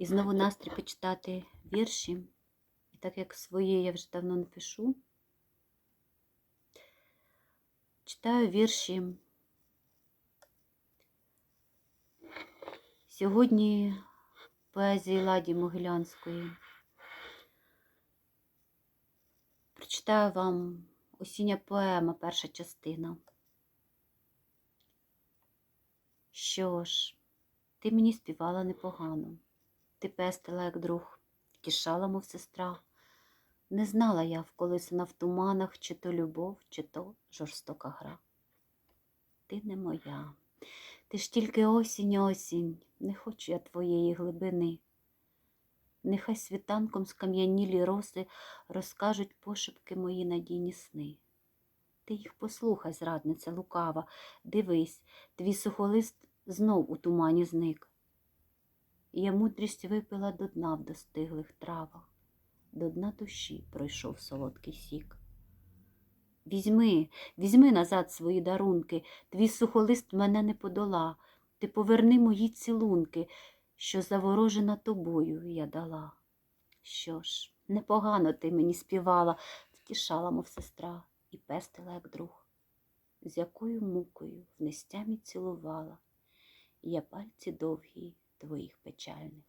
І знову настрій почитати вірші. І так як своє я вже давно не пишу, читаю вірші. Сьогодні поезії Ладі Могилянської. Прочитаю вам осіння поема, перша частина. Що ж, ти мені співала непогано, ти пестила, як друг, тішала, мов сестра. Не знала я, вколисана в туманах, чи то любов, чи то жорстока гра. Ти не моя, ти ж тільки осінь, осінь, не хочу я твоєї глибини. Нехай світанком скам'янілі роси розкажуть пошепки мої надійні сни. Ти їх послухай, зрадниця лукава, дивись, твій сухолист знов у тумані зник. Я мудрість випила до дна в достиглих травах, до дна душі пройшов солодкий сік. Візьми, візьми назад свої дарунки, твій сухолист мене не подола, ти поверни мої цілунки, що заворожена тобою я дала. Що ж, непогано ти мені співала, втішала, мов сестра, і пестила, як друг, з якою мукою в нестямі цілувала, я пальці довгі твоїх печальних